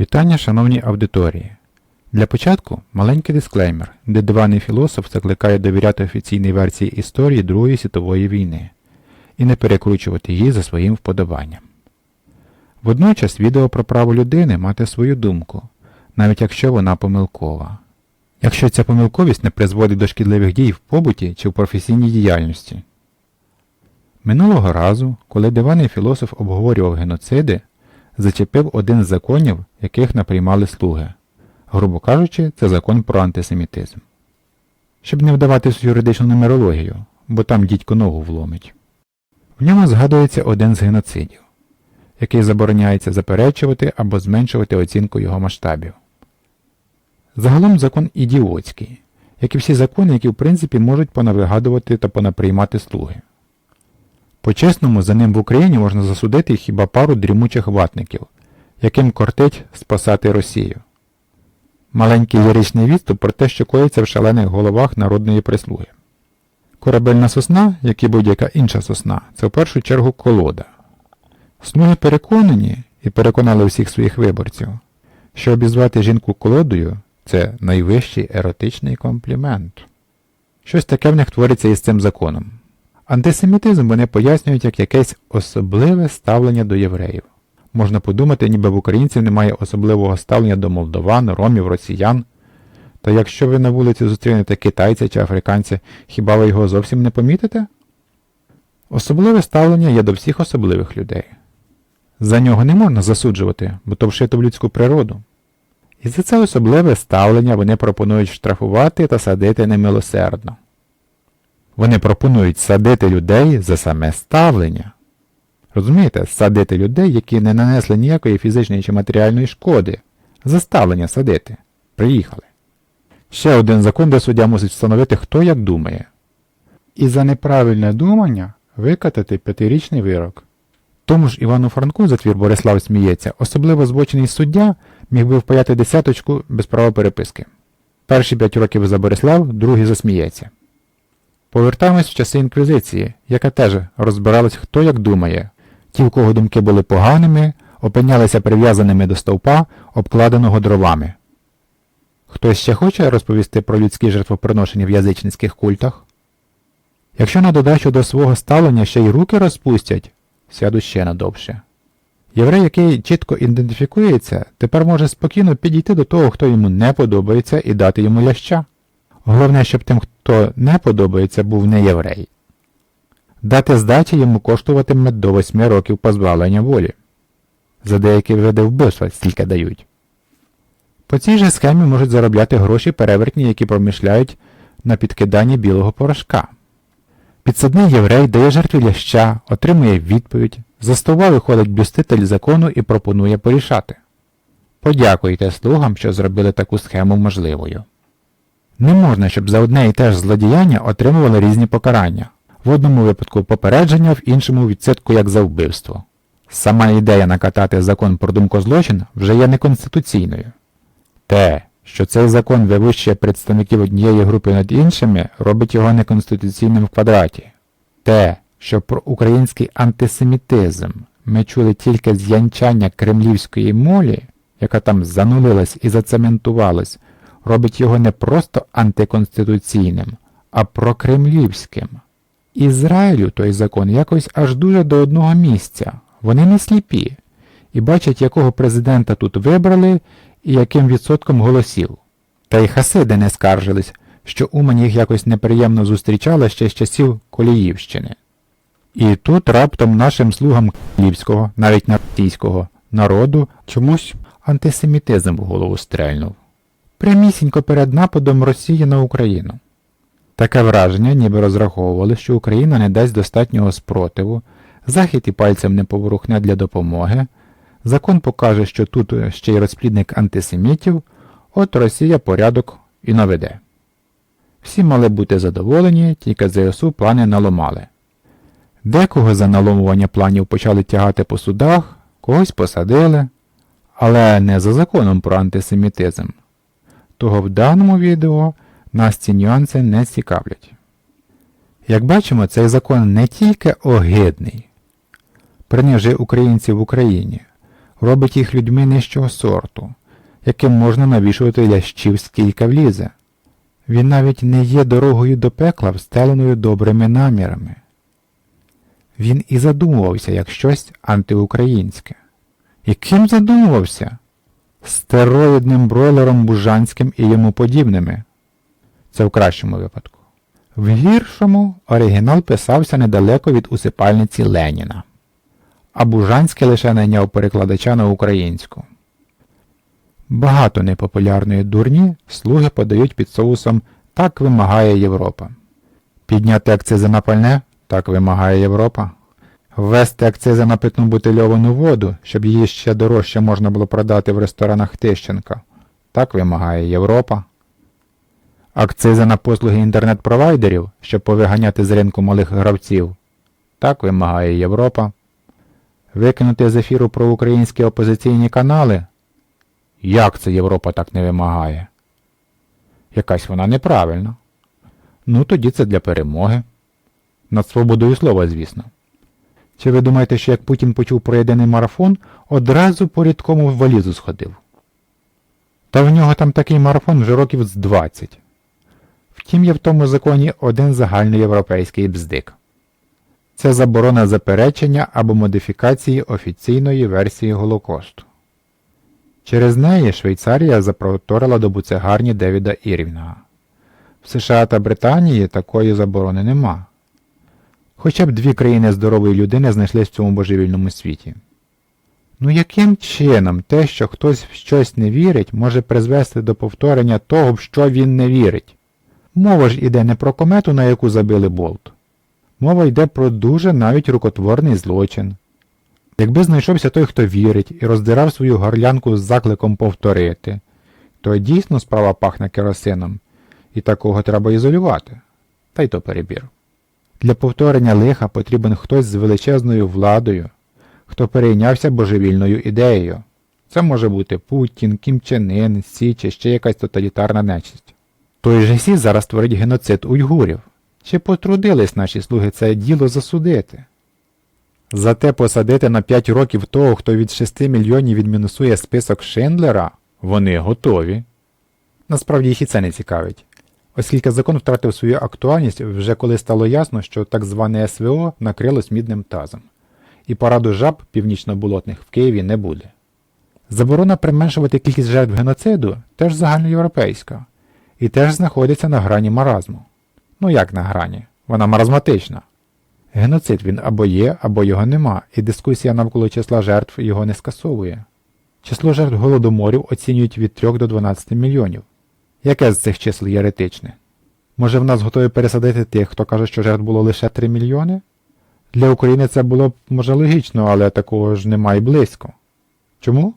Вітання, шановні аудиторії. Для початку маленький дисклеймер, де диваний філософ закликає довіряти офіційній версії історії Другої світової війни і не перекручувати її за своїм вподобанням. Водночас відео про право людини мати свою думку, навіть якщо вона помилкова. Якщо ця помилковість не призводить до шкідливих дій в побуті чи в професійній діяльності. Минулого разу, коли диваний філософ обговорював геноциди, зачепив один з законів, яких наприймали слуги. Грубо кажучи, це закон про антисемітизм. Щоб не вдаватись в юридичну нумерологію, бо там дідько ногу вломить. В ньому згадується один з геноцидів, який забороняється заперечувати або зменшувати оцінку його масштабів. Загалом закон ідіотський, як і всі закони, які в принципі можуть понавигадувати та понаприймати слуги. По-чесному, за ним в Україні можна засудити хіба пару дрімучих ватників, яким кортить спасати Росію. Маленький ліричний відступ про те, що коїться в шалених головах народної прислуги. Корабельна сосна, як і будь-яка інша сосна, це в першу чергу колода. Слуги переконані і переконали всіх своїх виборців, що обізвати жінку колодою це найвищий еротичний комплімент. Щось таке в них твориться із цим законом. Антисемітизм вони пояснюють як якесь особливе ставлення до євреїв. Можна подумати, ніби в українців немає особливого ставлення до молдован, ромів, росіян. Та якщо ви на вулиці зустрінете китайця чи африканця, хіба ви його зовсім не помітите? Особливе ставлення є до всіх особливих людей. За нього не можна засуджувати, бо то вшито в людську природу. І за це особливе ставлення вони пропонують штрафувати та садити немилосердно. Вони пропонують садити людей за саме ставлення. Розумієте, садити людей, які не нанесли ніякої фізичної чи матеріальної шкоди. За ставлення садити. Приїхали. Ще один закон, де суддя мусить встановити, хто як думає. І за неправильне думання викатати п'ятирічний вирок. Тому ж Івану Франку за твір Борислав сміється, особливо збочений суддя міг би впаяти десяточку без права переписки. Перші п'ять років за Борислав, другий засміється. Повертаємось в часи інквізиції, яка теж розбиралась хто як думає. Ті, в кого думки були поганими, опинялися прив'язаними до стовпа, обкладеного дровами. Хтось ще хоче розповісти про людські жертвоприношення в язичницьких культах? Якщо на додачу до свого ставлення ще й руки розпустять, сяду ще надовше. Єврей, який чітко ідентифікується, тепер може спокійно підійти до того, хто йому не подобається, і дати йому ляща. Головне, щоб тим, хто не подобається, був не єврей. Дати здачі йому коштуватиме до 8 років позбавлення волі. За деякі види вбивства стільки дають. По цій же схемі можуть заробляти гроші перевертні, які промишляють на підкиданні білого порошка. Підсадний єврей дає жертві ляща, отримує відповідь, за стола виходить блюститель закону і пропонує порішати. Подякуйте слугам, що зробили таку схему можливою. Не можна, щоб за одне і те ж злодіяння отримували різні покарання. В одному випадку попередження, в іншому відсидку як за вбивство. Сама ідея накатати закон про думкозлочин вже є неконституційною. Те, що цей закон вивищує представників однієї групи над іншими, робить його неконституційним в квадраті. Те, що про український антисемітизм ми чули тільки з янчання кремлівської молі, яка там занулилась і зацементувалась, робить його не просто антиконституційним, а прокремлівським. Ізраїлю той закон якось аж дуже до одного місця. Вони не сліпі і бачать, якого президента тут вибрали і яким відсотком голосів. Та й хасиди не скаржились, що Умань їх якось неприємно зустрічала ще з часів Коліївщини. І тут раптом нашим слугам лівського, навіть російського народу чомусь антисемітизм в голову стрельнув. Прямісінько перед нападом Росії на Україну. Таке враження, ніби розраховували, що Україна не дасть достатнього спротиву, Захід і пальцем не поворухне для допомоги, закон покаже, що тут ще й розплідник антисемітів, от Росія порядок і наведе. Всі мали бути задоволені, тільки ЗСУ плани наламали. Декого за наломування планів почали тягати по судах, когось посадили, але не за законом про антисемітизм. Того в даному відео нас ці нюанси не цікавлять. Як бачимо, цей закон не тільки огидний, принижує українців в Україні, робить їх людьми нижчого сорту, яким можна навішувати лящів скільки влізе. Він навіть не є дорогою до пекла, встеленою добрими намірами. Він і задумувався як щось антиукраїнське. І ким задумувався? Стероїдним бройлером Бужанським і йому подібними. Це в кращому випадку. В гіршому оригінал писався недалеко від усипальниці Леніна, а Бужанське лише найняв перекладача на українську. Багато непопулярної дурні слуги подають під соусом Так вимагає Європа. Підняти акцизи на пальне так вимагає Європа. Ввести акцизи на питну бутильовану воду, щоб її ще дорожче можна було продати в ресторанах Тищенка. Так вимагає Європа. Акцизи на послуги інтернет-провайдерів, щоб повиганяти з ринку малих гравців. Так вимагає Європа. Викинути з ефіру проукраїнські опозиційні канали. Як це Європа так не вимагає? Якась вона неправильна. Ну тоді це для перемоги. Над свободою слова, звісно. Чи ви думаєте, що як Путін почув про єдиний марафон, одразу по рідкому в валізу сходив? Та в нього там такий марафон вже років з 20. Втім, є в тому законі один загальноєвропейський бздик. Це заборона заперечення або модифікації офіційної версії Голокосту. Через неї Швейцарія запроторила до буцегарні Девіда Ірвінга. В США та Британії такої заборони нема. Хоча б дві країни здорової людини знайшлись в цьому божевільному світі. Ну яким чином те, що хтось в щось не вірить, може призвести до повторення того, в що він не вірить? Мова ж іде не про комету, на яку забили болт. Мова йде про дуже навіть рукотворний злочин. Якби знайшовся той, хто вірить, і роздирав свою горлянку з закликом повторити, то дійсно справа пахне керосином, і такого треба ізолювати. Та й то перебір. Для повторення лиха потрібен хтось з величезною владою, хто перейнявся божевільною ідеєю. Це може бути Путін, Кім Чен Ін, Сі чи ще якась тоталітарна нечисть. Той же Сі зараз творить геноцид уйгурів. Чи потрудились наші слуги це діло засудити? Зате посадити на 5 років того, хто від 6 мільйонів відмінусує список Шиндлера, вони готові. Насправді їх і це не цікавить. Оскільки закон втратив свою актуальність вже коли стало ясно, що так зване СВО накрилось мідним тазом, і параду жаб північно-болотних в Києві не буде. Заборона применшувати кількість жертв геноциду теж загальноєвропейська, і теж знаходиться на грані маразму. Ну як на грані? Вона маразматична. Геноцид він або є, або його нема, і дискусія навколо числа жертв його не скасовує. Число жертв голодоморів оцінюють від 3 до 12 мільйонів. Яке з цих чисел є еретичне? Може в нас готові пересадити тих, хто каже, що жертв було лише 3 мільйони? Для України це було б, може, логічно, але такого ж немає близько. Чому?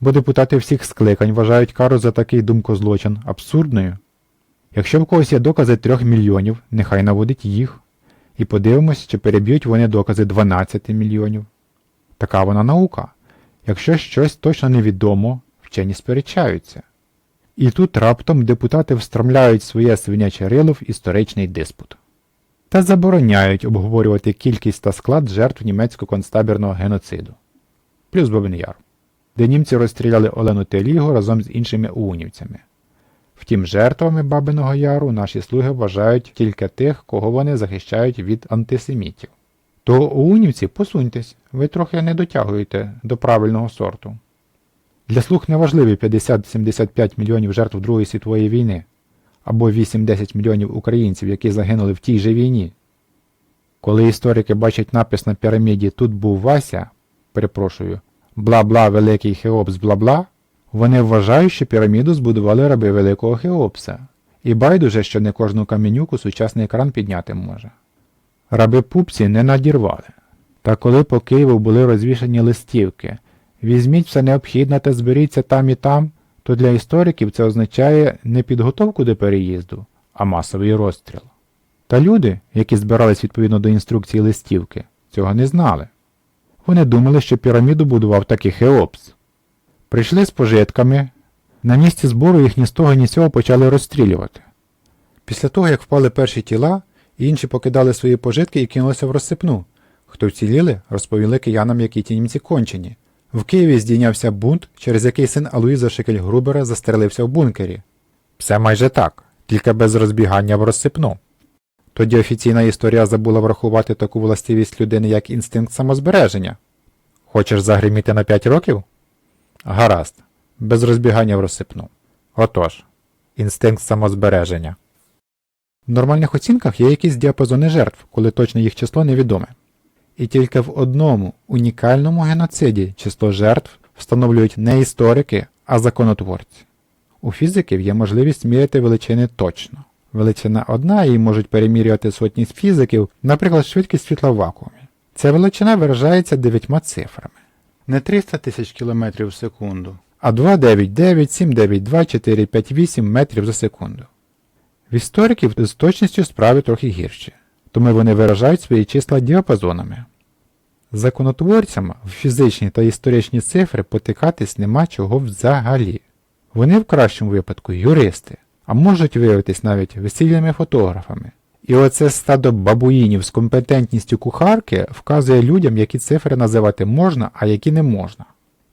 Бо депутати всіх скликань вважають кару за такий думкозлочин абсурдною. Якщо в когось є докази 3 мільйонів, нехай наводить їх. І подивимось, чи переб'ють вони докази 12 мільйонів. Така вона наука. Якщо щось точно невідомо, вчені сперечаються. І тут раптом депутати встромляють своє свиняче рило в історичний диспут. Та забороняють обговорювати кількість та склад жертв німецько-концтабірного геноциду. Плюс Бабин Яр, де німці розстріляли Олену Телігу разом з іншими уунівцями. Втім, жертвами Бабиного Яру наші слуги вважають тільки тих, кого вони захищають від антисемітів. То уунівці посуньтесь, ви трохи не дотягуєте до правильного сорту. Для слуг не важливі 50-75 мільйонів жертв Другої світової війни або 8-10 мільйонів українців, які загинули в тій же війні. Коли історики бачать напис на піраміді Тут був Вася, перепрошую, бла-бла великий Хеопс бла-бла, вони вважають, що піраміду збудували раби великого Хеопса, і байдуже, що не кожну каменюку сучасний екран підняти може. Раби пупці не надірвали. Та коли по Києву були розвішані листівки Візьміть все необхідне та зберіться там і там, то для істориків це означає не підготовку до переїзду, а масовий розстріл. Та люди, які збирались відповідно до інструкції листівки, цього не знали. Вони думали, що піраміду будував таки Хеопс. Прийшли з пожитками, на місці збору їх ні з того, ні з цього почали розстрілювати. Після того, як впали перші тіла, інші покидали свої пожитки і кинулися в розсипну. Хто вціліли, розповіли киянам, які ті німці кончені, В Києві здійнявся бунт, через який син Алуїза Шекель-Грубера застрелився в бункері. Все майже так, тільки без розбігання в розсипну. Тоді офіційна історія забула врахувати таку властивість людини, як інстинкт самозбереження. Хочеш загриміти на 5 років? Гаразд, без розбігання в розсипну. Отож, інстинкт самозбереження. В нормальних оцінках є якісь діапазони жертв, коли точне їх число невідоме. І тільки в одному унікальному геноциді число жертв встановлюють не історики, а законотворці. У фізиків є можливість міряти величини точно. Величина одна її можуть перемірювати сотні фізиків, наприклад, швидкість світла в вакуумі. Ця величина виражається дев'ятьма цифрами. Не 300 тисяч кілометрів в секунду, а 299, 792, 458 метрів за секунду. В істориків з точністю справи трохи гірші, тому вони виражають свої числа діапазонами. Законотворцям в фізичні та історичні цифри потикатись нема чого взагалі. Вони в кращому випадку юристи, а можуть виявитись навіть весільними фотографами. І оце стадо бабуїнів з компетентністю кухарки вказує людям, які цифри називати можна, а які не можна.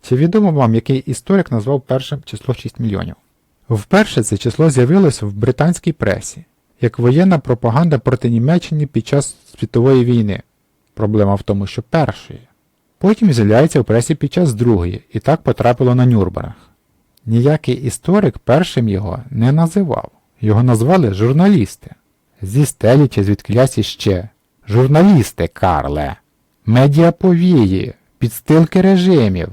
Чи відомо вам, який історик назвав першим число 6 мільйонів? Вперше це число з'явилося в британській пресі, як воєнна пропаганда проти Німеччини під час світової війни. Проблема в тому, що першої. Потім з'являється в пресі під час другої, і так потрапило на Нюрнберг. Ніякий історик першим його не називав. Його назвали журналісти. Зі стелі чи звідкілясь іще. Журналісти, Карле. Медіаповії, підстилки режимів.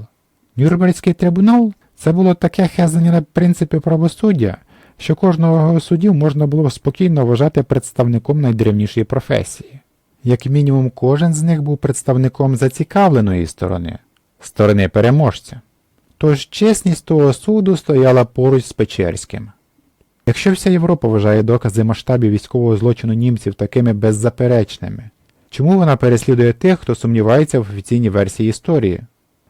Нюрнберзький трибунал це було таке хезання на принципи правосуддя, що кожного суддів можна було спокійно вважати представником найдревнішої професії. Як мінімум, кожен з них був представником зацікавленої сторони, сторони переможця. Тож чесність того суду стояла поруч з Печерським. Якщо вся Європа вважає докази масштабів військового злочину німців такими беззаперечними, чому вона переслідує тих, хто сумнівається в офіційній версії історії?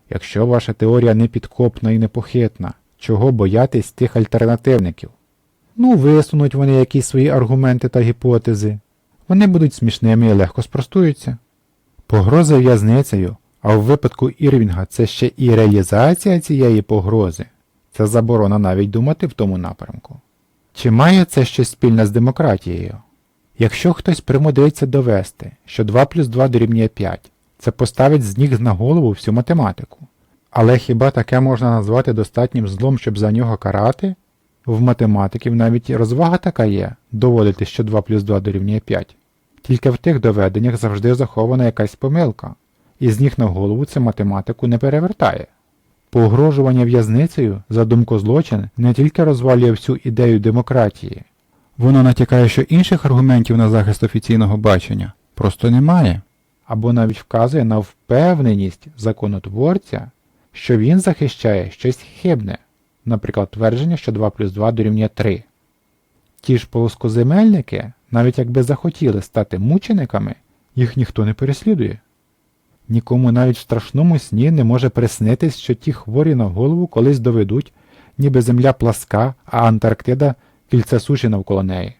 Якщо ваша теорія не підкопна і непохитна, чого боятись тих альтернативників? Ну, висунуть вони якісь свої аргументи та гіпотези. Вони будуть смішними і легко спростуються. Погроза в'язницею, а в випадку Ірвінга це ще і реалізація цієї погрози. Це заборона навіть думати в тому напрямку. Чи має це щось спільне з демократією? Якщо хтось примудриться довести, що 2 плюс 2 дорівнює 5, це поставить з ніг на голову всю математику. Але хіба таке можна назвати достатнім злом, щоб за нього карати? В математиків навіть розвага така є доводити, що 2 плюс 2 дорівнює 5. Тільки в тих доведеннях завжди захована якась помилка, і з ніг на голову це математику не перевертає. Погрожування в'язницею за думку злочин не тільки розвалює всю ідею демократії, воно натякає, що інших аргументів на захист офіційного бачення просто немає, або навіть вказує на впевненість законотворця, що він захищає щось хибне, наприклад, твердження, що 2 плюс 2 дорівнює 3. Ті ж полоскоземельники, навіть якби захотіли стати мучениками, їх ніхто не переслідує. Нікому навіть в страшному сні не може приснитись, що ті хворі на голову колись доведуть, ніби земля пласка, а Антарктида кільце суші навколо неї.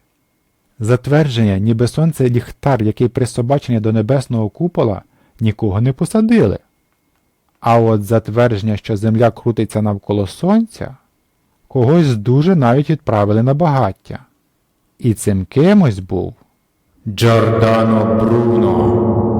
Затвердження, ніби сонце ліхтар, який присобачений до небесного купола, нікого не посадили. А от затвердження, що земля крутиться навколо сонця, когось дуже навіть відправили на багаття. І цим кимось був Джордано Бруно.